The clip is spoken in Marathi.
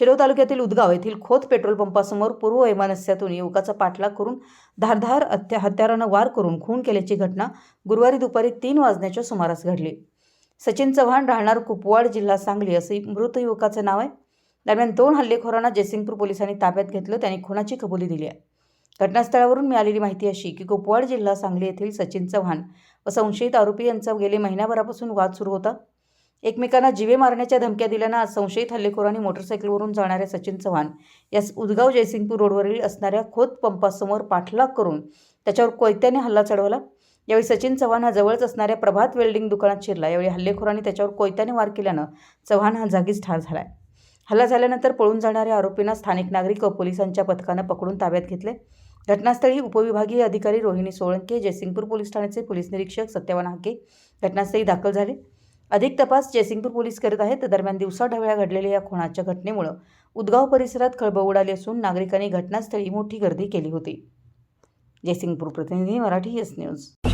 शिरोळ तालुक्यातील उदगाव येथील खोत पेट्रोल पंपासमोर पूर्व वैमानस्यातून युवकाचा पाठलाग करून धारधार हत्या हत्यारानं वार करून खून केल्याची घटना गुरुवारी दुपारी तीन वाजण्याच्या सुमारास घडली. सचिन चव्हाण राहणार कुपवाड जिल्हा सांगली असे मृत युवकाचं नाव आहे. दरम्यान दोन हल्लेखोरांना जयसिंगपूर पोलिसांनी ताब्यात घेतलं त्यांनी खुनाची कबुली दिली आहे. घटनास्थळावरून मिळालेली माहिती अशी की कुपवाड जिल्हा सांगली येथील सचिन चव्हाण व संशयित आरोपी यांचा गेले महिन्याभरापासून वाद सुरू होता. एकमेकांना जीवे मारण्याच्या धमक्या दिल्यानं आज संशयित हल्लेखोरांनी मोटरसायकलवरून जाणाऱ्या सचिन चव्हाण यास उदगाव जयसिंगपूर रोडवरील असणाऱ्या खोत पंपासमोर पाठलाग करून त्याच्यावर कोयत्याने हल्ला चढवला. यावेळी सचिन चव्हाण हा जवळच असणाऱ्या प्रभात वेल्डिंग दुकानात शिरला. यावेळी हल्लेखोरांनी त्याच्यावर कोयत्याने वार केल्यानं चव्हाण हा जागीच ठार झाला हल्ला झाल्यानंतर पळून जाणाऱ्या आरोपींना स्थानिक नागरिक व पोलिसांच्या पथकानं पकडून ताब्यात घेतले. घटनास्थळी उपविभागीय अधिकारी रोहिणी सोळंके जयसिंगपूर पोलीस ठाण्याचे पोलीस निरीक्षक सत्यवान हाके घटनास्थळी दाखल झाले. अधिक तपास जयसिंगपूर पोलीस करत आहेत. दरम्यान दिवसाढवळ्या घडलेल्या या खुनाच्या घटनेमुळं उदगाव परिसरात खळबळ उडाली असून नागरिकांनी घटनास्थळी मोठी गर्दी केली होती. जयसिंगपूर प्रतिनिधी मराठी एस न्यूज.